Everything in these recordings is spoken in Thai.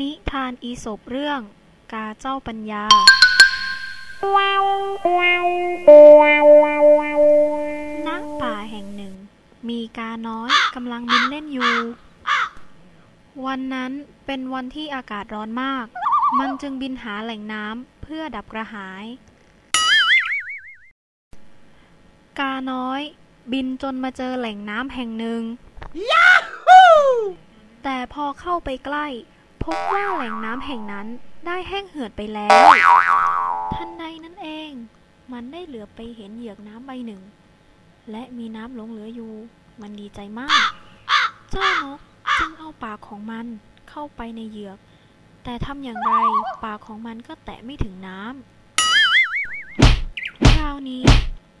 นิทานอีสปเรื่อง กาเจ้าปัญญา ณ ป่าแห่งหนึ่ง มีกาน้อยกำลังบินเล่นอยู่ วันนั้นเป็นวันที่อากาศร้อนมาก มันจึงบินหาแหล่งน้ำเพื่อดับกระหาย กาน้อย บินจนมาเจอแหล่งน้ำแห่งหนึ่ง แต่พอเข้าไปใกล้ พบว่าแหล่งน้ำแห่งนั้นได้แห้งเหือดไปแล้ว ทันใดนั้นเอง มันได้เหลือไปเห็นเหยือกน้ำใบหนึ่ง และมีน้ำหลงเหลืออยู่ มันดีใจมาก เจ้านกจึงเอาปากของมันเข้าไปในเหยือก แต่ทำอย่างไรปากของมันก็แตะไม่ถึงน้ำคราวนี้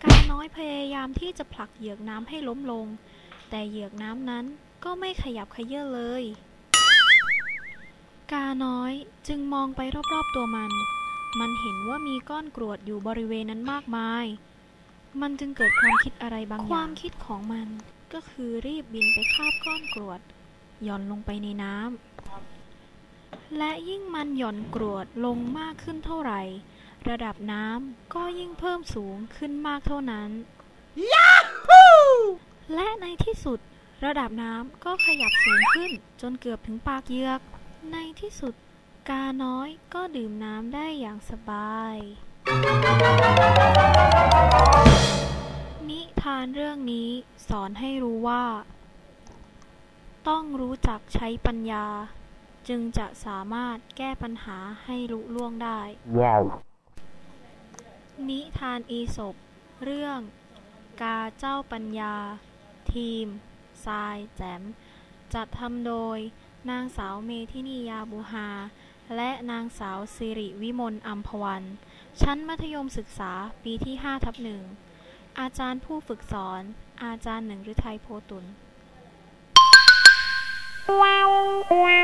กาน้อยพยายามที่จะผลักเหยือกน้ำให้ล้มลง แต่เหยือกน้ำนั้นก็ไม่ขยับขยื่นเลย น้อยจึงมองไปรอบๆตัวมัน มันเห็นว่ามีก้อนกรวดอยู่บริเวณนั้นมากมาย มันจึงเกิดความคิดอะไรบางอย่าง ความคิดของมันก็คือรีบบินไปคาบก้อนกรวดหย่อนลงไปในน้ำ และยิ่งมันหย่อนกรวดลงมากขึ้นเท่าไหร่ ระดับน้ำก็ยิ่งเพิ่มสูงขึ้นมากเท่านั้นและในที่สุด ระดับน้ำก็ขยับสูงขึ้นจนเกือบถึงปากเหยือก ในที่สุดกาน้อยก็ดื่มน้ำได้อย่างสบาย นิทานเรื่องนี้สอนให้รู้ว่า ต้องรู้จักใช้ปัญญา จึงจะสามารถแก้ปัญหาให้ลุล่วงได้ Wow. นิทานอีสปเรื่อง กาเจ้าปัญญา ทีมทรายแจม จัดทำโดย นางสาวเมธินียาบุหา และนางสาวสิริวิมลอัมพวัน ชั้นมัธยมศึกษาปีที่5ทับหนึ่ง อาจารย์ผู้ฝึกสอน อาจารย์หนึ่งฤทัยโพตุล Wow.